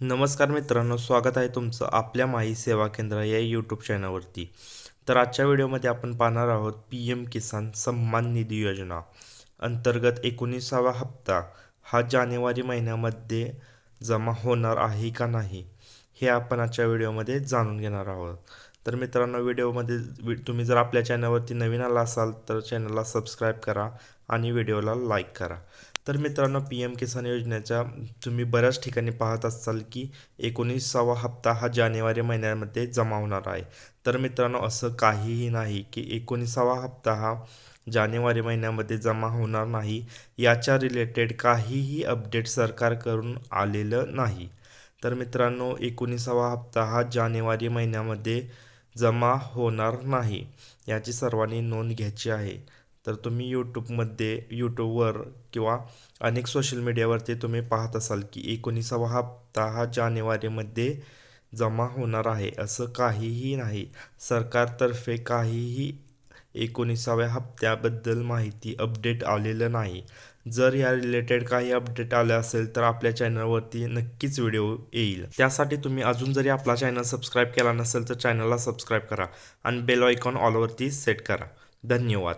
नमस्कार मित्रांनो स्वागत आहे तुमचं आपल्या माही सेवा केंद्र या यूट्यूब चॅनलवरती तर आजच्या व्हिडिओमध्ये आपण पाहणार आहोत पी एम किसान सन्मान निधी योजना. अंतर्गत एकोणीसावा हप्ता हा जानेवारी महिन्यामध्ये जमा होणार आहे का नाही हे आपण आजच्या व्हिडिओमध्ये जाणून घेणार आहोत. तर मित्रांनो व्हिडिओमध्ये वि- तुम्ही जर आपल्या चॅनलवरती नवीन आला असाल तर चॅनलला सबस्क्राईब करा आणि व्हिडिओला लाईक करा. तर मित्रांनो पी एम किसान योजनेच्या तुम्ही बऱ्याच ठिकाणी पाहत असाल की एकोणीसावा हप्ता हा जानेवारी महिन्यामध्ये जमा होणार आहे. तर मित्रांनो असं काहीही नाही की एकोणीसावा हप्ता हा जानेवारी महिन्यामध्ये जमा होणार नाही. याच्या रिलेटेड काहीही अपडेट सरकारकडून आलेलं नाही. तर मित्रांनो एकोणीसावा हप्ता हा जानेवारी महिन्यामध्ये जमा होणार नाही. याची सर्वांनी नोंद घ्यायची आहे. तर तुम्ही यूट्यूबमध्ये यूट्यूबवर किंवा अनेक सोशल मीडियावरती तुम्ही पाहत असाल की एकोणीसावा हप्ता हा जानेवारीमध्ये जमा होणार आहे असं काहीही नाही. सरकारतर्फे काहीही एकोणीसाव्या हप्त्याबद्दल माहिती अपडेट आलेलं नाही. जर या रिलेटेड काही अपडेट आले असेल तर आपल्या चॅनलवरती नक्कीच व्हिडिओ येईल. त्यासाठी तुम्ही अजून जरी आपला चॅनल सबस्क्राईब केला नसेल तर चॅनलला सबस्क्राईब करा आणि बेल आयकॉन ऑलवरती सेट करा. धन्यवाद.